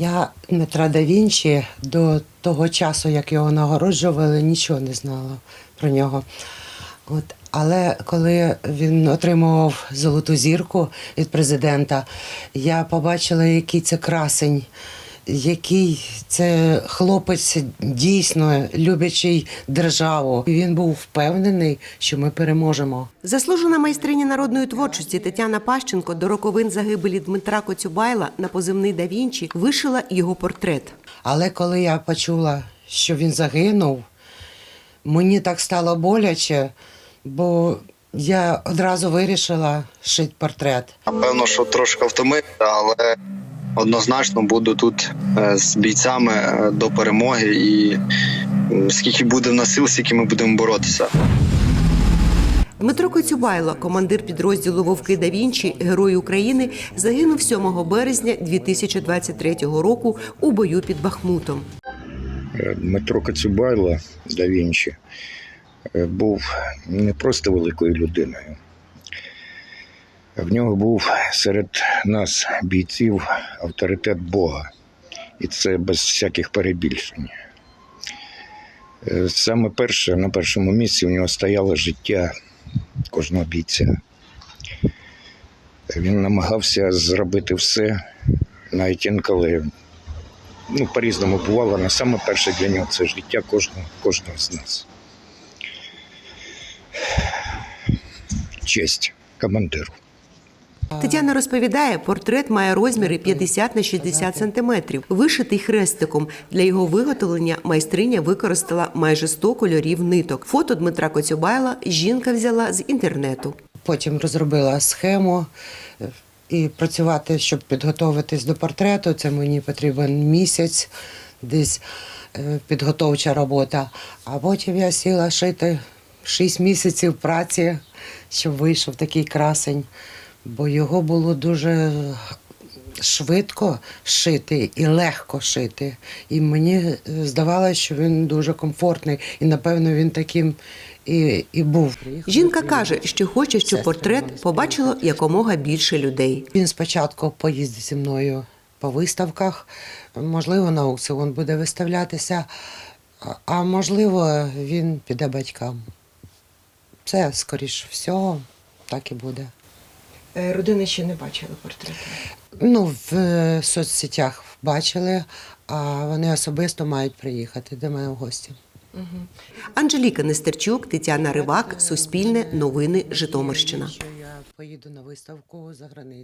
Я Дмитра да Вінчі до того часу, як його нагороджували, нічого не знала про нього. От. Але коли він отримував золоту зірку від президента, я побачила, який це красень, який це хлопець дійсно люблячий державу. І Він був впевнений, що ми переможемо. Заслужена майстриня народної творчості Тетяна Пащенко до роковин загибелі Дмитра Коцюбайла на позивний да Вінчі вишила його портрет. Але коли я почула, що він загинув, мені так стало боляче, бо я одразу вирішила шити портрет. Напевно, що трошки втомився, але однозначно буду тут е, з бійцями е, до перемоги. І скільки буде в нас сил, стільки ми будемо боротися. Дмитро Коцюбайло, командир підрозділу Вовки да Вінчі, Герой України, загинув 7 березня 2023 року у бою під Бахмутом. Е, Дмитро Коцюбайло да Вінчі був не просто великою людиною. В нього був серед нас, бійців, авторитет Бога. І це без всяких перебільшень. Е, Саме перше, на першому місці у нього стояло життя кожного бійця. Він намагався зробити все, навіть інколи ну, по-різному бувало, але саме перше для нього це життя кожного, кожного з нас. Честь командиру. Тетяна розповідає, портрет має розміри 50 на 60 сантиметрів, вишитий хрестиком. Для його виготовлення майстриня використала майже 100 кольорів ниток. Фото Дмитра Коцюбайла жінка взяла з інтернету. Потім розробила схему е, і працювати, щоб підготуватись до портрету. Це мені потрібен місяць, десь е, підготовча робота. А потім я сіла шити 6 місяців праці, щоб вийшов такий красень, бо його було дуже швидко шити і легко шити. І мені е, здавалося, що він дуже комфортний, і напевно він таким і, і був. Жінка каже, що хоче, щоб портрет побачило якомога більше людей. Він спочатку поїздить зі мною по виставках, можливо, на аукціон буде виставлятися, а- а можливо, він піде батькам. Це, скоріш всього, так і буде. Родини ще не бачили портрети? Ну, в е, соцсетях бачили, а вони особисто мають приїхати до мене в гості. Анжеліка Нестерчук, Тетяна Ривак, Суспільне, Новини, Житомирщина. Що я поїду на виставку за границю.